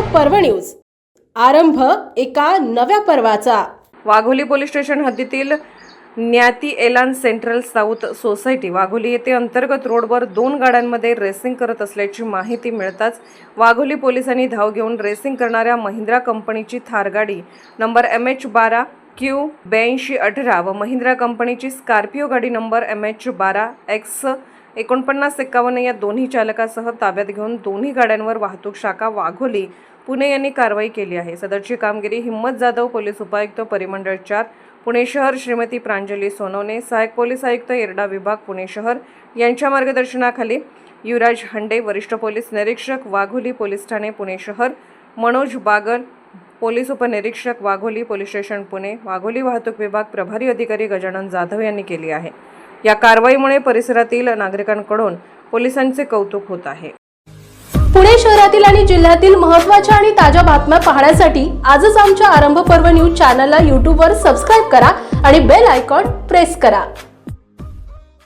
पर्व न्यूज. आरंभ एका नव्या पर्वाचा. वाघोली पोलीस स्टेशन हद्दीतील न्याती एलान सेंट्रल साऊथ सोसायटी वाघोली येथे अंतर्गत रोडवर दोन गाड्यांमध्ये रेसिंग करत असल्याची माहिती मिळताच वाघोली पोलिसांनी धाव घेऊन रेसिंग करणाऱ्या महिंद्रा कंपनीची थार गाडी नंबर एम एच बारा क्यू ब्याऐंशी अठरा व महिंद्रा कंपनीची स्कॉर्पिओ गाडी नंबर एम एच बारा एक्स एकोणपन्नास एक्कावन्न या दोन्ही चालकासह ताब्यात घेऊन दोन्ही गाड्यांवर वाहतूक शाखा वाघोली पुणे यांनी कारवाई केली आहे. सदरची कामगिरी हिम्मत जाधव पोलीस उपायुक्त परिमंडळ चार पुणे शहर श्रीमती प्रांजली सोनवणे सहाय्यक पोलीस आयुक्त येरडा विभाग पुणे शहर यांच्या मार्गदर्शनाखाली युवराज हंडे वरिष्ठ पोलीस निरीक्षक वाघोली पोलीस ठाणे पुणे शहर मनोज बागल पोलीस उपनिरीक्षक वाघोली पोलीस स्टेशन पुणे वाघोली वाहतूक विभाग प्रभारी अधिकारी गजानन जाधव यांनी केली आहे. या कारवाईमुळे परिसरातील नागरिकांकडून पोलिसांचे कौतुक होत आहे. पुणे शहरातील आणि जिल्ह्यातील महत्त्वाच्या आणि ताज्या बातम्या पाहण्यासाठी आजच आमच्या आरंभ पर्व न्यूज चॅनलला यूट्यूबवर सबस्क्राईब करा आणि बेल आयकॉन प्रेस करा.